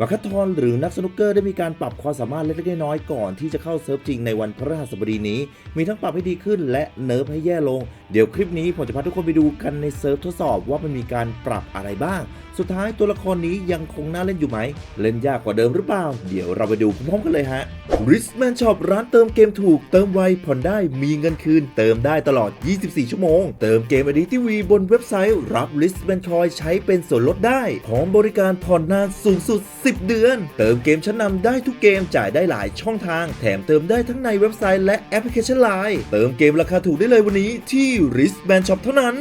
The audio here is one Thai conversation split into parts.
มาคาทอนหรือนักสนุกเกอร์ได้มีการปรับความสามารถเล็กๆน้อยๆก่อนที่จะเข้าเซิร์ฟจริงในวันพฤหัสบดีนี้ มีทั้งปรับให้ดีขึ้นและเนิร์ฟให้แย่ลง เดี๋ยวคลิปนี้ผมจะพาทุกคนไปดูกันในเซิร์ฟทดสอบว่ามันมีการปรับอะไรบ้าง สุดท้ายตัวละครนี้ยังคงน่าเล่นอยู่ไหม เล่นยากกว่าเดิมหรือเปล่า เดี๋ยวเราไปดูพร้อมๆกันเลยฮะ r i s m a n Shop ร้านเติมเกมถูก เติมไวผ่อนได้มีเงินคืน เติมได้ตลอด 24 ชั่วโมง เติมเกมอดีทีวีบนเว็บไซต์ รับ r i s m a n Coin ใช้เป็นส่วนลดได้พร้อมบริการผ่อนนานสูงสุด 10 เดือน เติมเกมชั้นนำได้ทุกเกมจ่ายได้หลายช่องทาง แถมเติมได้ทั้งในเว็บไซต์และแอปพลิเคชัน Line เติมเกมราคาถูกได้เลยวันนี้ที่ r i s m a n Shop เท่านั้น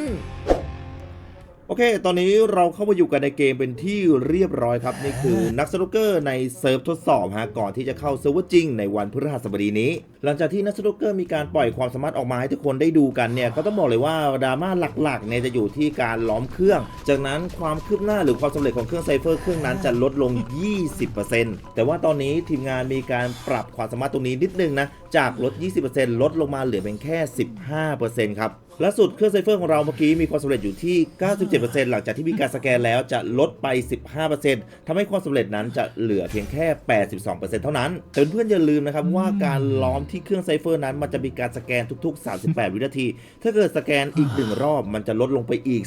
โอเค ตอนนี้เราเข้ามาอยู่กันในเกมเป็นที่เรียบร้อยครับ นี่คือนักสนุกเกอร์ในเซิร์ฟทดสอบฮะก่อนที่จะเข้าเซิร์ฟเวอร์จริงในวันพฤหัสบดีนี้ หลังจากที่นักสนุกเกอร์มีการปล่อยความสามารถออกมาให้ทุกคนได้ดูกันเนี่ยก็ต้องบอกเลยว่าดราม่าหลักๆเนี่ยจะอยู่ที่การล้อมเครื่อง จากนั้นความคืบหน้าหรือความสำเร็จของเครื่องไซเฟอร์เครื่องนั้นจะลดลง 20%แต่ว่าตอนนี้ทีมงานมีการปรับความสามารถตรงนี้นิดนึงนะจากลด 20%ลดลงมาเหลือเพียงแค่ 15%ครับ ล่าสุดเครื่องไซเฟอร์ของเราเมื่อกี้มีความสำเร็จอยู่ที่ 97%หลังจากที่มีการสแกนแล้วจะลดไป 15%ทำให้ความสำเร็จนั้นจะเหลือเพียงแค่ 82%เท่านั้นแต่เพื่อนอย่าลืมนะครับว่าการล้อมที่เครื่องไซเฟอร์นั้นมันจะมีการสแกนทุก ๆ 38 วินาที ถ้าเกิดสแกนอีกหนึ่งรอบมันจะลดลงไปอีก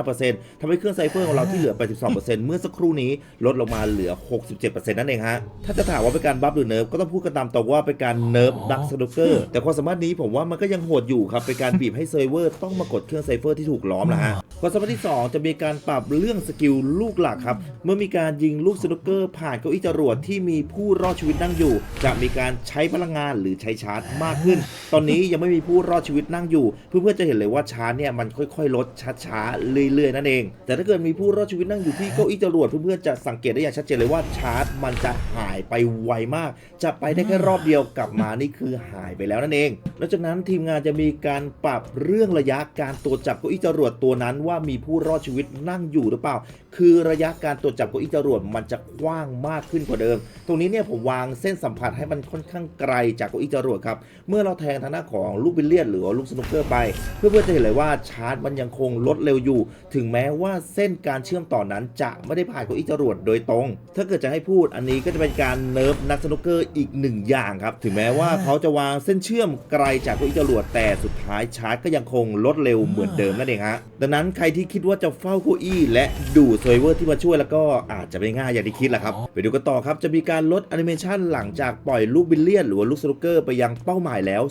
15%ทำให้เครื่องไซเฟอร์ของเราที่เหลือ 82%เมื่อสักครู่นี้ลดลงมาเหลือ 67%นั่นเองฮะ ถ้าจะถามว่าเป็นการบัฟหรือเนิร์ฟก็ต้องพูดกันตามตรงว่าเป็นการเนิร์ฟดักสโนเกอร์ แต่ความสามารถนี้ผมว่ามันก็ยังโหดอยู่ครับเป็นการบีบให้เซิร์ฟเวอร์ต้องมากดเครื่องไซเฟอร์ที่ถูกล้อมนะฮะความสามารถที่ 2 จะมีการปรับเรื่องสกิลลูกหลักครับ เมื่อมีการยิงลูกสนุกเกอร์ผ่านเก้าอี้จรวดที่มีผู้รอดชีวิตนั่งอยู่ จะมีการใช้พลังงานหรือใช้ชาร์จมากขึ้น ตอนนี้ยังไม่มีผู้รอดชีวิตนั่งอยู่ เพื่อนๆจะเห็นเลยว่าชาร์จเนี่ยมันค่อย ๆ ลดช้าๆเรื่อยๆนั่นเอง แต่ถ้าเกิดมีผู้รอดชีวิตนั่งอยู่ที่เก้าอี้จรวดเพื่อนๆจะสังเกตได้อย่างชัดเจนเลยว่าชาร์จมันจะหายไปไวมาก จะไปได้แค่รอบเดียวกลับมานี่คือหายไปแล้วนั่นเอง แล้วจากนั้นทีมงานจะมีการปรับเเรื่องระยะการตรวจจับเก้าอี้จรวดตัวนั้นว่ามีผู้รอดชีวิตนั่งอยู่หรือเปล่า คือระยะการตรวจจับเก้าอี้จรวดมันจะกว้างมากขึ้นกว่าเดิม ตรงนี้เนี่ยผมวางเส้นสัมผัสให้มันค่อนข้างไกลจากเก้าอี้จรวดครับ เมื่อเราแทงทางหน้าของลูกบิลเลียนหรือลูกสนุกเกอร์ไป เพื่อนๆจะเห็นเลยว่าชาร์จมันยังคงลดเร็วอยู่ ถึงแม้ว่าเส้นการเชื่อมต่อนั้นจะไม่ได้ผ่านเก้าอี้จรวดโดยตรง ถ้าเกิดจะให้พูดอันนี้ก็จะเป็นการเนิร์ฟนักสนุกเกอร์อีกหนึ่งอย่างครับ ถึงแม้ว่าเขาจะวางเส้นเชื่อมไกลจากเก้าอี้จรวดแต่สุดท้ายชาร์จก็ยังคงลดเร็วเหมือนเดิมนั่นเองฮะดังนั้นใครที่คิดว่าจะเฝ้าเก้าอี้ และดูเซอร์เวอร์ที่มาช่วยแล้วก็อาจจะไม่ง่ายอย่างที่คิดแหละครับไปดูกันต่อครับจะมีการลดแอนิเมชันหลังจากปล่อยลูกบิลเลียน หรือว่าลูกสนุกเกอร์ไปยังเป้าหมายแล้ว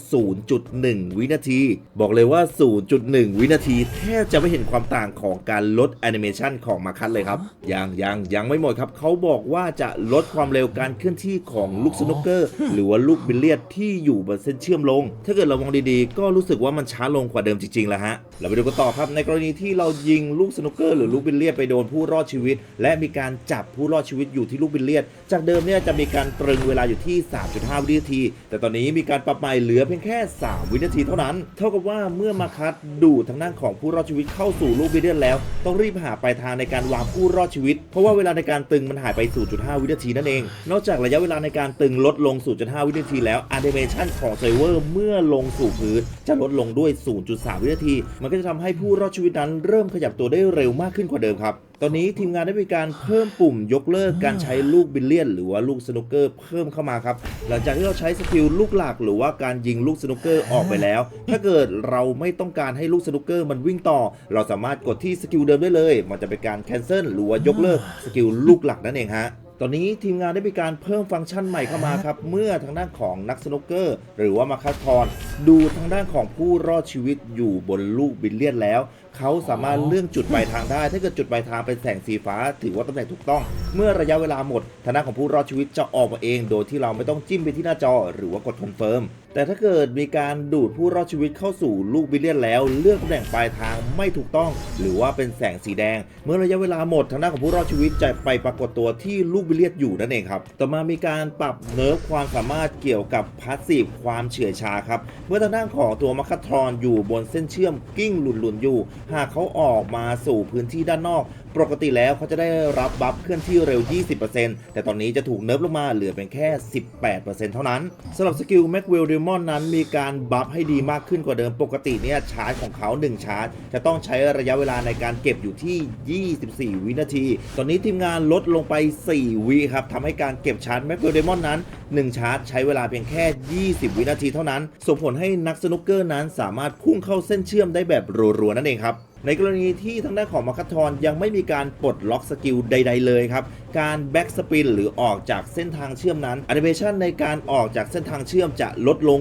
0.1 วินาที บอกเลยว่า 0.1 วินาที แทบจะไม่เห็นความต่างของการลดแอนิเมชันของมาคัสเลยครับยังยังยังไม่หมดครับเขาบอกว่าจะลดความเร็วการเคลื่อนที่ของลูกสนุกเกอร์ หรือว่าลูกบิลเลียนที่อยู่บนเส้นเชื่อมลง ถ้าเกิดเรามองดีๆ ก็รู้สึกว่ามันช้าลงกว่าเดิมจริงๆแล้วฮะ เราไปดูกันต่อครับ ในกรณีที่เรายิงลูกสนุกเกอร์ หรือลูกบิลเลียนไปโดนผู้รอดชีวิต และมีการจับผู้รอดชีวิตอยู่ที่ลูกบิลเลียนจากเดิมเนี่ยจะมีการตรึงเวลาอยู่ที่ 3.5 วินาที แต่ตอนนี้มีการปรับใหม่เหลือเพียงแค่ 3 วินาทีเท่านั้น เท่ากับว่าเมื่อมาคัดดูทางด้านของผู้รอดชีวิตเข้าสู่ลูกบิลเลียนแล้ว ต้องรีบหาปลายทางในการวางผู้รอดชีวิต เพราะว่าเวลาในการตึงมันหายไป 0.5 วินาทีนั่นเอง นอกจากระยะเวลาในการตึงลดลง 0.5 วินาทีแล้วแอนิเมชันของเซร์ฟเวอร์เมื่อลงสู่พื้นจะลดลงด้วย0.3วินาที มันก็จะทำให้ผู้รอดชีวิตนั้นเริ่มขยับตัวได้เร็วมากขึ้นกว่าเดิมครับ ตอนนี้ทีมงานได้มีการเพิ่มปุ่มยกเลิกการใช้ลูกบิลเลียน หรือว่าลูกสนุกเกอร์เพิ่มเข้ามาครับ หลังจากที่เราใช้สกิลลูกหลักหรือว่าการยิงลูกสนุกเกอร์ออกไปแล้ว ถ้าเกิดเราไม่ต้องการให้ลูกสนุกเกอร์มันวิ่งต่อ เราสามารถกดที่สกิลเดิมได้เลย มันจะเป็นการแคนเซิลหรือว่ายกเลิกสกิลลูกหลักนั่นเองฮะตอนนี้ทีมงานได้มีการเพิ่มฟังก์ชันใหม่เข้ามาครับ เมื่อทางด้านของนักสนุกเกอร์ หรือว่ามาคาทอน ดูทางด้านของผู้รอดชีวิตอยู่บนลูกบิลเลียนแล้ว เขาสามารถเลือกจุดปลายทางได้ ถ้าเกิดจุดปลายทางเป็นแสงสีฟ้า ถือว่าตำแหน่งถูกต้อง เมื่อระยะเวลาหมดทางด้านของผู้รอดชีวิตจะออกมาเอง โดยที่เราไม่ต้องจิ้มไปที่หน้าจอ หรือว่ากดคอนเฟิร์มแต่ถ้าเกิดมีการดูดผู้รอดชีวิตเข้าสู่ลูกบิลเลียนแล้ว เลือกตำแหน่งปลายทางไม่ถูกต้อง หรือว่าเป็นแสงสีแดง เมื่อระยะเวลาหมดทางด้านของผู้รอดชีวิตจะไปปรากฏตัวที่ลูกบิลเลียนอยู่นั่นเองครับต่อมามีการปรับเนิร์ฟความสามารถเกี่ยวกับพาสซีฟความเฉื่อยชาครับเมื่อทางด้านของตัวมัคคาทรอนอยู่บนเส้นเชื่อมกิ้งหลุนๆอยู่หากเขาออกมาสู่พื้นที่ด้านนอก ปกติแล้วเขาจะได้รับบัฟเคลื่อนที่เร็ว 20%แต่ตอนนี้จะถูกเนิร์ฟลงมาเหลือเป็นแค่ 18%เท่านั้นสำหรับสกิลแม็กเวลเดมอนนั้นมีการบัฟให้ดีมากขึ้นกว่าเดิมปกติเนี่ยชาร์จของเขา 1 ชาร์จ จะต้องใช้ระยะเวลาในการเก็บอยู่ที่ 24 วินาที ตอนนี้ทีมงานลดลงไป 4 วิครับทำให้การเก็บชาร์จแม็กเวลเดมอนนั้น 1 ชาร์จใช้เวลาเพียงแค่ 20 วินาทีเท่านั้น ส่งผลให้นักสนุกเกอร์นั้นสามารถพุ่งเข้าเส้นเชื่อมได้แบบรัวๆนั่นเองครับในกรณีที่ทางด้านของมาคัททอนยังไม่มีการปลดล็อกสกิลใด ๆ เลยครับ การแบ็กสปินหรือออกจากเส้นทางเชื่อมนั้นแอนิเมชันในการออกจากเส้นทางเชื่อมจะลดลง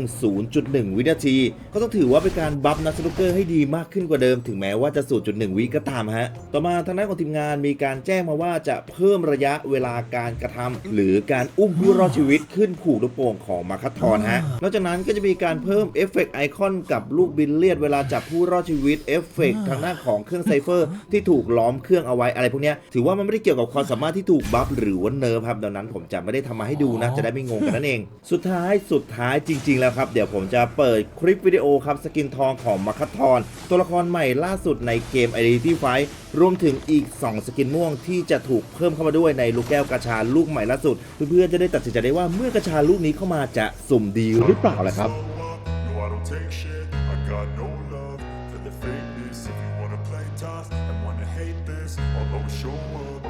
0.1 วินาที ก็ต้องถือว่าเป็นการบัฟนักสนุกเกอร์ให้ดีมากขึ้นกว่าเดิมถึงแม้ว่าจะ 0.1 วิก็ตามฮะ ต่อมาทางด้านของทีมงานมีการแจ้งมาว่าจะเพิ่มระยะเวลาการกระทำหรือการอุ้มผู้รอดชีวิตขึ้นผูกลูกโป่งของมาคัทอนฮะ นอกจากนั้นก็จะมีการเพิ่มเอฟเฟกต์ไอคอนกับลูกบินเลียดเวลาจับผู้รอดชีวิตเอฟเฟกต์ทางด้านของเครื่องไซเฟอร์ที่ถูกล้อมเครื่องเอาไว้อะไรพวกนี้ถือว่ามันไม่ได้เกี่ยวกับความสามารถที่ถูกบัฟหรือว่าเนิร์ฟครับดังนั้นผมจะไม่ได้ทำมาให้ดูนะ จะได้ไม่งงกันนั่นเอง สุดท้ายสุดท้ายจริง ๆ แล้วครับ เดี๋ยวผมจะเปิดคลิปวิดีโอครับสกินทองของมาคัตทอนตัวละครใหม่ล่าสุดในเกม Identity Fight รวมถึงอีก 2 สกินม่วงที่จะถูกเพิ่มเข้ามาด้วยในลูกแก้วกระชาลูกใหม่ล่าสุด เพื่อนๆจะได้ตัดสินใจได้ว่าเมื่อกระชาลูกนี้เข้ามาจะสุ่มดีหรือเปล่าล่ะครับ No, I don't take shit. I got no love for the fakeness. If you wanna play tough and wanna hate this, I'll always show up.